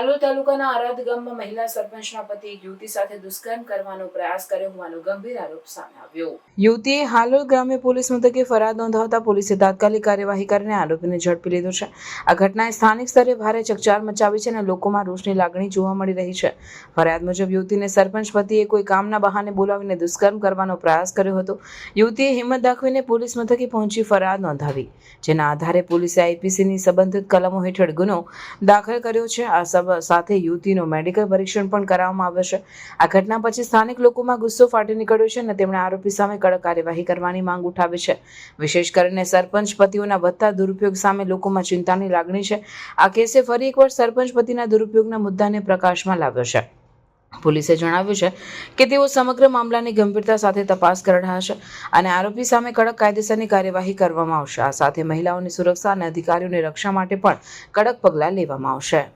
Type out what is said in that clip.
હાલોલ તાલુકાના આરાદ ગામમાં મહિલા સરપંચના પતિ યુવતી સાથે દુષ્કર્મ કરવાનો પ્રયાસ કર્યો હોવાનો ગંભીર આરોપ સામે આવ્યો. યુવતીએ હાલોલ ગ્રામે પોલીસ મથકે ફરિયાદ નોંધાવતા પોલીસે તાત્કાલિક કાર્યવાહી કરીને આરોપીને ઝડપી લીધો છે. આ ઘટનાએ સ્થાનિક સ્તરે ભારે ચકચાર મચાવી છે અને લોકોમાં રોષની લાગણી જોવા મળી રહી છે. ફરિયાદ મુજબ યુવતીને સરપંચ પતિએ કોઈ કામના બહાને બોલાવીને દુષ્કર્મ કરવાનો પ્રયાસ કર્યો હતો. યુવતીએ હિંમત દાખવીને પોલીસ મથકે પહોંચી ફરિયાદ નોંધાવી, જેના આધારે પોલીસે આઈપીસીની સંબંધિત કલમો હેઠળ ગુનો દાખલ કર્યો છે. આ સાથે યુવતીનું મેડિકલ પરીક્ષણ પણ કરાવવામાં આવ્યું છે. આ ઘટના પછી સ્થાનિક લોકોમાં ગુસ્સો ફાટી નીકળ્યો છે અને તેમણે આરોપી સામે કડક કાર્યવાહી કરવાની માંગ ઉઠાવી છે. વિશેષ કરીને સરપંચ પતિઓના વધતા દુરુપયોગ સામે લોકોમાં ચિંતાની લાગણી છે. આ કેસે ફરી એકવાર સરપંચ પતિના દુરુપયોગના મુદ્દાને પ્રકાશમાં લાવ્યો છે. પોલીસે જણાવ્યું છે કે તેઓ સમગ્ર મામલાની ગંભીરતા સાથે તપાસ કરી રહ્યા છે અને આરોપી સામે કડક કાયદેસરની કાર્યવાહી કરવામાં આવશે. આ સાથે મહિલાઓની સુરક્ષા અને અધિકારીઓની રક્ષા માટે પણ કડક પગલાં લેવામાં આવશે.